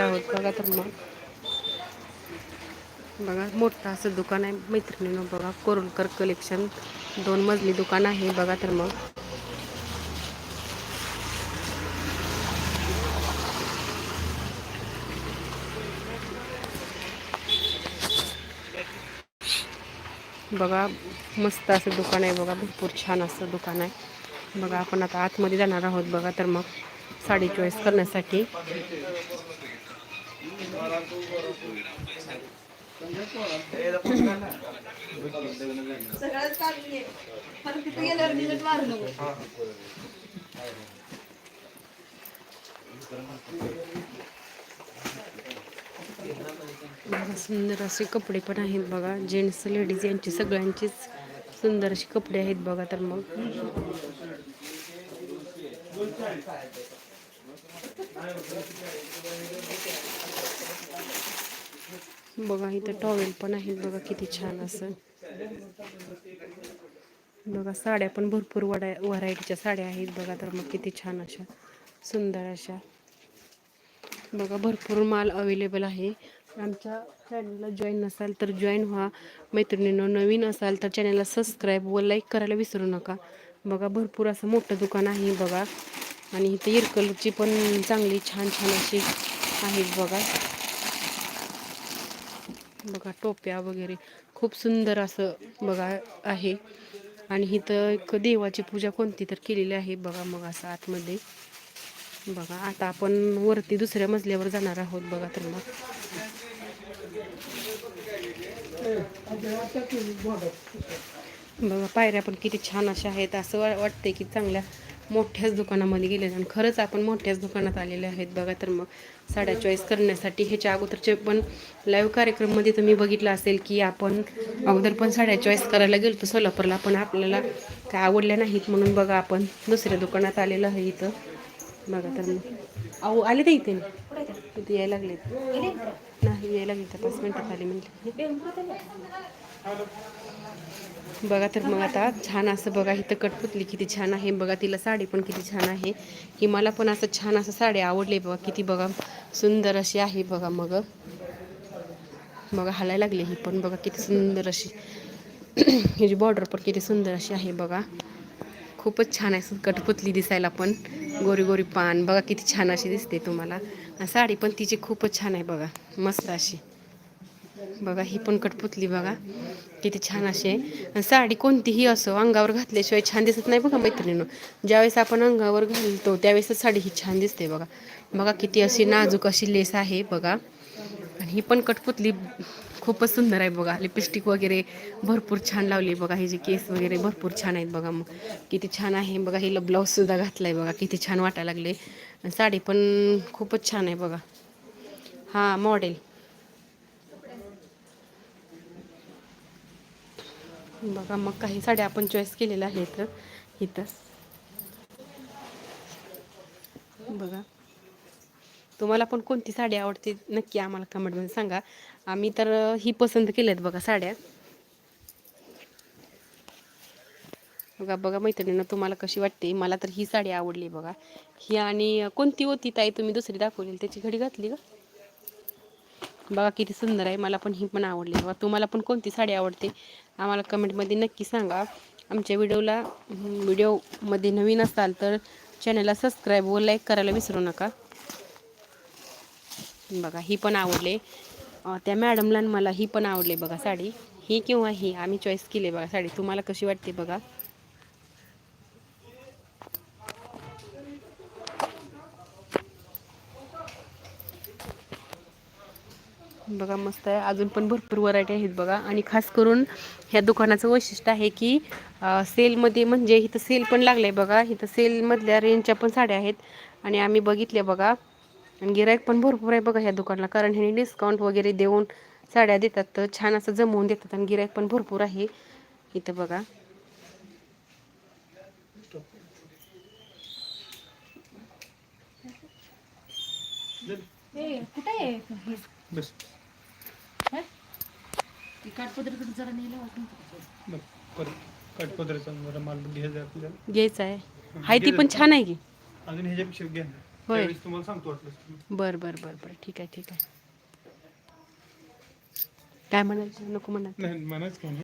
आहोत. बघा तर मग. बघा मोठं असं दुकान आहे मैत्रिणीनं बघा. कोरोनकर कलेक्शन दोन मजली दुकान आहे. बघा तर मग. बघा मस्त असं दुकान आहे. बघा भरपूर छान असं दुकान आहे. बघा आपण आता आतमध्ये जाणार आहोत. बघा तर मग. साडी चॉईस करण्यासाठी. काढून घे पण तिथे गेल्यावर मारू नको. सुंदर असे कपडे पण आहेत बघा. जेंट्स लेडीज यांचे सगळ्यांचेच सुंदर असे कपडे आहेत बघा तर मग. बघा इथं टॉवेल पण आहेत. बघा किती छान असं. बघा साड्या पण भरपूर वडा व्हरायटीच्या साड्या आहेत. बघा तर मग किती छान अशा सुंदर अशा. बघा भरपूर माल अवेलेबल आहे. आमच्या चॅनलला जॉईन नसाल तर जॉईन व्हा. मैत्रिणींनो नवीन असाल तर चॅनलला सबस्क्राईब व लाईक करायला विसरू नका. बघा भरपूर असं मोठं दुकान आहे. बघा. आणि इथं इरकलची पण चांगली छान छान अशी आहेत बघा. बघा टोप्या वगैरे. खूप सुंदर असं बघा आहे. आणि इथं एक देवाची पूजा कोणती तर केलेली आहे बघा मग असं आतमध्ये. बघा आता आपण वरती दुसऱ्या मजल्यावर जाणार आहोत बघा तर मग. बघा पायऱ्या पण किती छान अशा आहेत. असं वा- वाटतंय की चांगल्या मोठ्याच दुकानामध्ये गेले आणि खरंच आपण मोठ्याच दुकानात आलेले आहेत. बघा तर मग साड्या चॉईस करण्यासाठी ह्याच्या अगोदरचे पण लाईव्ह कार्यक्रममध्ये तुम्ही बघितलं असेल की आपण अगोदर पण साड्या चॉईस करायला गेलो तर सोलापूरला पण आपल्याला काय आवडल्या नाहीत म्हणून बघा आपण दुसऱ्या दुकानात आलेलं आहे इथं. बघा तर मग. अहो आले ते इथे. इथे यायला लागलेत. नाही यायला लागले तर पाच मिनटात आले म्हणजे बघा तर मग आता छान असं बघा इथं कटपुतली किती छान आहे. बघा तिला साडी पण किती छान आहे. की मला पण असं छान असं साडी आवडली बघा किती बघा सुंदर अशी आहे बघा मग. बघा हालायला लागली ही पण बघा किती सुंदर अशी. हिची बॉर्डर पण किती सुंदर अशी आहे बघा. खूपच छान आहे कटपुतली दिसायला पण. गोरी गोरी पान बघा किती छान अशी दिसते तुम्हाला. साडी पण तिची खूपच छान आहे बघा मस्त अशी. बघा ही पण कटपुतली बघा. किती छान अशी आहे. आणि साडी कोणतीही असो अंगावर घातल्याशिवाय छान दिसत नाही बघा मैत्रिणीनं. ज्यावेळेस आपण अंगावर घालतो त्यावेळेसच साडी ही छान दिसते बघा. बघा किती अशी नाजूक अशी लेस आहे बघा. आणि ही पण कटपुतली खूपच सुंदर आहे बघा. लिपस्टिक वगैरे भरपूर छान लावली बघा. हे जे केस वगैरे भरपूर छान आहेत बघा. मग किती छान आहे बघा. हिला ब्लाऊजसुद्धा घातला आहे बघा. किती छान वाटायला लागले. आणि साडी पण खूपच छान आहे बघा. हां मॉडेल. बघा मग काही साड्या आपण चॉईस केलेल्या आहेत. इथं. बघा. तुम्हाला पण कोणती साडी आवडते? नक्की आम्हाला कमेंटमध्ये सांगा. आम्ही तर ही पसंत केल्यात बघा साड्या. बघा बघा मैत्रिणीनं तुम्हाला कशी वाटते? मला तर ही साडी आवडली बघा. ही आणि कोणती होती ताई? तुम्ही दुसरी दाखवली त्याची घडी घातली का? बघा किती सुंदर आहे मला पण ही पण आवडली. बघा तुम्हाला पण कोणती साडी आवडते आम्हाला कमेंटमध्ये नक्की सांगा. आमच्या व्हिडिओला व्हिडिओमध्ये नवीन असाल तर चॅनलला सबस्क्राईब व लाईक करायला विसरू नका. बघा ही पण आवडले. त्या मॅडमला आणि मला ही पण आवडली बघा साडी. ही किंवा ही आम्ही चॉईस केली बघा साडी. तुम्हाला कशी वाटते बघा. बघा मस्त आहे. अजून पण भरपूर व्हरायटी आहेत बघा. आणि खास करून ह्या दुकानाचं वैशिष्ट्य आहे की सेलमध्ये म्हणजे इथं सेल पण लागलं आहे बघा. इथं सेलमधल्या रेंजच्या पण साड्या आहेत. आणि आम्ही बघितल्या बघा. आणि गिरायक पण भरपूर आहे बघा ह्या दुकानाला. कारण ह्याने डिस्काउंट वगैरे देऊन साड्या देतात तर छान असं जमवून देतात. आणि गिरायक पण भरपूर आहे इथं बघा. कुठे बस. काठपदरीकडे जरा नेलं बघ परत काठपदराचा जरा माल घ्यायचा आपल्याला. घ्यायचं आहे. हाय ती पण छान आहे की. अजून ह्याच्यापेक्षा घ्या ना. होय. त्यावेळेस तुम्हाला सांगतो वाटलं बर बर बर बर. ठीक आहे ठीक आहे. काय म्हणायचं? नको म्हणायचं. नाही म्हणाच का